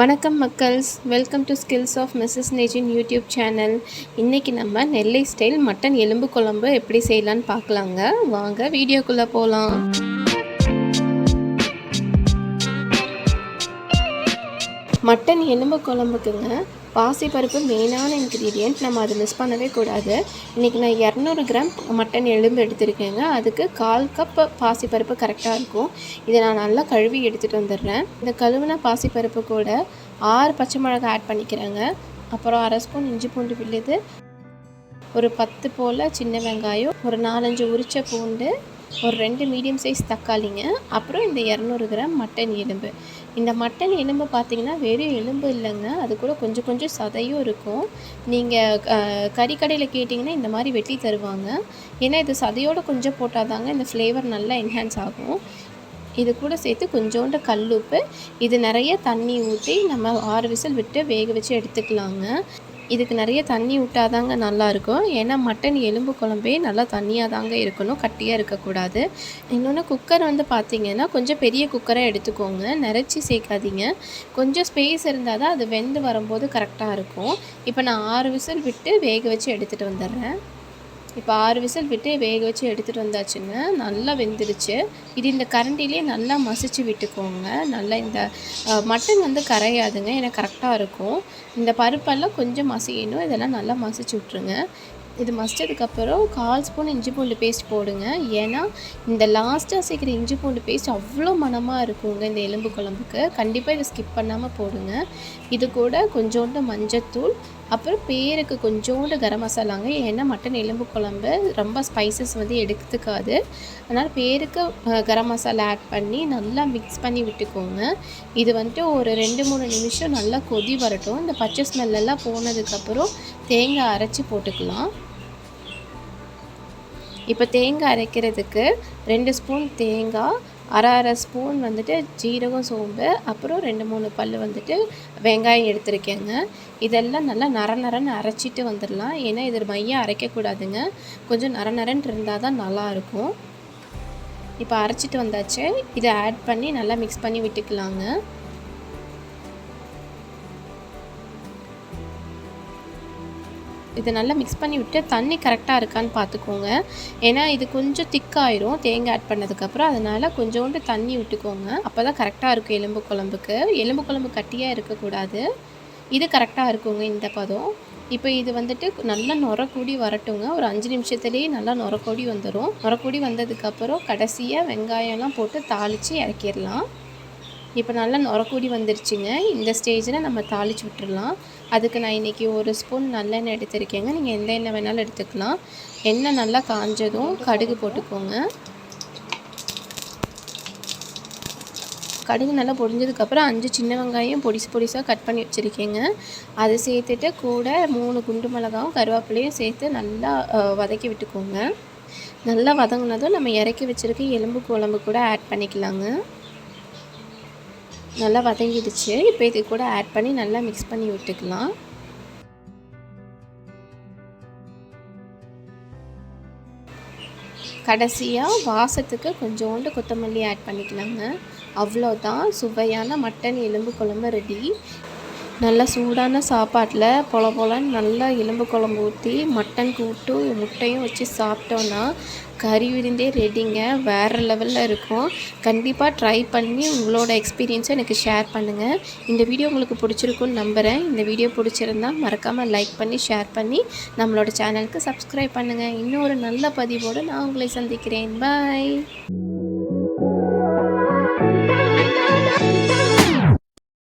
வணக்கம் மக்கள்ஸ். Welcome to skills of Mrs நேஜின் YouTube channel இன்றைக்கி நம்ம நெல்லை ஸ்டைல் மட்டன் எலும்பு குழம்பு எப்படி செய்யலான்னு பார்க்கலாங்க. வாங்க வீடியோக்குள்ளே போகலாம் மட்டன் எலும்பு குழம்புக்குங்க. பாசிப்பருப்பு மெயினான இன்க்ரீடியண்ட் நம்ம அதை மிஸ் பண்ணவே கூடாது. இன்றைக்கி நான் இரநூறு கிராம் மட்டன் எலும்பு எடுத்திருக்கேங்க. அதுக்கு கால் கப் பாசிப்பருப்பு கரெக்டாக இருக்கும். இதை நான் நல்லா கழுவி எடுத்துகிட்டு வந்துடுறேன். இந்த கழுவின பாசிப்பருப்பு கூட ஆறு பச்சை மிளகாய் ஆட் பண்ணிக்கிறேங்க. அப்புறம் அரை ஸ்பூன் இஞ்சி பூண்டு விழுது. ஒரு பத்து போல் சின்ன வெங்காயம். ஒரு நாலஞ்சு உரிச்ச பூண்டு. ஒரு ரெண்டு மீடியம் சைஸ் தக்காளிங்க. அப்புறம் இந்த இரநூறு கிராம் மட்டன் எலும்பு. இந்த மட்டன் எலும்பு பார்த்திங்கன்னா வெறும் எலும்பு இல்லைங்க. அது கூட கொஞ்சம் கொஞ்சம் சதையும் இருக்கும். நீங்கள் கறிக்கடையில் கேட்டிங்கன்னா இந்த மாதிரி வெட்டி தருவாங்க. ஏன்னா இது சதையோடு கொஞ்சம் போட்டால் தாங்க இந்த ஃப்ளேவர் நல்லா என்ஹான்ஸ் ஆகும். இது கூட சேர்த்து கொஞ்சோண்டு கல்லுப்பு. இது நிறைய தண்ணி ஊற்றி நம்ம ஆறு விசில் விட்டு வேக வச்சு எடுத்துக்கலாங்க. இதுக்கு நிறைய தண்ணி விட்டாதாங்க நல்லாயிருக்கும் ஏன்னா மட்டன் எலும்பு குழம்பே நல்லா தண்ணியாக தாங்க இருக்கணும். கட்டியாக இருக்கக்கூடாது. இன்னொன்று குக்கர் வந்து பார்த்திங்கன்னா கொஞ்சம் பெரிய குக்கராக எடுத்துக்கோங்க. நிறச்சி சேர்க்காதீங்க. கொஞ்சம் ஸ்பேஸ் இருந்தால் தான் அது வெந்து வரும்போது கரெக்டாக இருக்கும். இப்போ நான் ஆறு விசில் விட்டு வேக வச்சு எடுத்துகிட்டு வந்துடுறேன். இப்போ ஆறு விசில் விட்டு வேக வச்சு எடுத்துகிட்டு வந்தாச்சுங்க. நல்லா வெந்துருச்சு. இது இந்த கரண்டிலேயே நல்லா மசிச்சு விட்டுக்கோங்க. நல்லா இந்த மட்டன் வந்து கரையாதுங்க. ஏன்னா கரெக்டாக இருக்கும். இந்த பருப்பெல்லாம் கொஞ்சம் மசியணும். இதெல்லாம் நல்லா மசிச்சு விட்ருங்க இது மசிச்சதுக்கப்புறம் கால் ஸ்பூன் இஞ்சி பூண்டு பேஸ்ட் போடுங்க. ஏன்னா இந்த லாஸ்ட்டாக சேர்க்குற இஞ்சி பூண்டு பேஸ்ட் அவ்வளோ மனமாக இருக்குங்க இந்த எலும்பு குழம்புக்கு. கண்டிப்பாக இதை ஸ்கிப் பண்ணாமல் போடுங்க. இது கூட கொஞ்சோண்டு மஞ்சத்தூள் அப்புறம் பேருக்கு கொஞ்சோண்டு கரம் மசாலாங்க ஏன்னா மட்டன் எலும்பு குழம்பு ரொம்ப ஸ்பைசஸ் வந்து எடுத்துக்காது. அதனால் பேருக்கு கரம் மசாலா ஆட் பண்ணி நல்லா மிக்ஸ் பண்ணி விட்டுக்கோங்க. இது வந்துட்டு ஒரு ரெண்டு மூணு நிமிஷம் நல்லா கொதி வரட்டும். இந்த பச்சை ஸ்மெல்லெல்லாம் போனதுக்கப்புறம் தேங்காய் அரைச்சி போட்டுக்கலாம். இப்போ தேங்காய் அரைக்கிறதுக்கு ரெண்டு ஸ்பூன் தேங்காய் அரை அரை ஸ்பூன் வந்துட்டு ஜீரகம் சோம்பு அப்புறம் ரெண்டு மூணு பல் வந்துட்டு வெங்காயம் எடுத்திருக்கேங்க. இதெல்லாம் நல்லா நர நரன்னு அரைச்சிட்டு வந்துடலாம். ஏன்னா இது மையம் அரைக்கக்கூடாதுங்க. கொஞ்சம் நர நரன் இருந்தால் தான் நல்லாயிருக்கும். இப்போ அரைச்சிட்டு வந்தாச்சு. இதை ஆட் பண்ணி நல்லா மிக்ஸ் பண்ணி விட்டுக்கலாங்க. இதை நல்லா மிக்ஸ் பண்ணி விட்டு தண்ணி கரெக்டாக இருக்கான்னு பார்த்துக்கோங்க. ஏன்னா இது கொஞ்சம் திக்காயிரும் தேங்காய் ஆட் பண்ணதுக்கப்புறம் அதனால் கொஞ்சோண்டு தண்ணி விட்டுக்கோங்க. அப்போ தான் கரெக்டாக இருக்கும் எலும்பு குழம்புக்கு. எலும்பு குழம்பு கட்டியாக இருக்கக்கூடாது. இது கரெக்டாக இருக்குங்க இந்த பதம். இப்போ இது வந்துட்டு நல்லா நுரக்கூடி வரட்டுங்க. ஒரு அஞ்சு நிமிஷத்துலேயே நல்லா நுரக்கூடி வந்துடும் நுரக்கூடி வந்ததுக்கப்புறம் கடைசியாக வெங்காயம்லாம் போட்டு தாளித்து இறக்கிடலாம். இப்போ நல்லா நுரக்கூடி வந்துருச்சுங்க. இந்த ஸ்டேஜில் நம்ம தாளித்து விட்டுடலாம் அதுக்கு நான் இன்றைக்கி ஒரு ஸ்பூன் நல்லெண்ணெய் எடுத்திருக்கேங்க. நீங்கள் எந்த எண்ணெய் வேணாலும் எடுத்துக்கலாம். எண்ணெய் நல்லா காஞ்சதும் கடுகு போட்டுக்கோங்க. கடுகு நல்லா பொடிஞ்சதுக்கப்புறம் அஞ்சு சின்ன வெங்காயம் பொடிசு பொடிசாக கட் பண்ணி வச்சுருக்கேங்க. அதை சேர்த்துட்டு கூட மூணு குண்டு மிளகாவும் கருவேப்பிலையும் சேர்த்து நல்லா வதக்கி விட்டுக்கோங்க. நல்லா வதங்கினதும் நம்ம இறக்கி வச்சுருக்க எலும்பு குழம்பு கூட ஆட் பண்ணிக்கலாங்க. நல்லா வதங்கிடுச்சு. இப்போ இது கூட ஆட் பண்ணி நல்லா மிக்ஸ் பண்ணி விட்டுக்கலாம். கடைசியாக வாசத்துக்கு கொஞ்சோண்டு கொத்தமல்லி ஆட் பண்ணிக்கலாங்க. அவ்வளோதான். சுவையான மட்டன் எலும்பு குழம்பு ரெடி நல்லா சூடான சாப்பாட்டில் பொல பொலன்னு நல்லா எலும்பு குழம்பு ஊற்றி மட்டன் கூட்டு முட்டையும் வச்சு சாப்பிட்டோன்னா கறி விருந்தே ரெடிங்க வேறு லெவலில் இருக்கும். கண்டிப்பாக ட்ரை பண்ணி உங்களோட எக்ஸ்பீரியன்ஸை எனக்கு ஷேர் பண்ணுங்கள் இந்த வீடியோ உங்களுக்கு பிடிச்சிருக்குன்னு நம்புகிறேன் இந்த வீடியோ பிடிச்சிருந்தா மறக்காமல் லைக் பண்ணி ஷேர் பண்ணி நம்மளோட சேனலுக்கு சப்ஸ்கிரைப் பண்ணுங்கள் இன்னொரு நல்ல பதிவோடு நான் உங்களை சந்திக்கிறேன். பாய்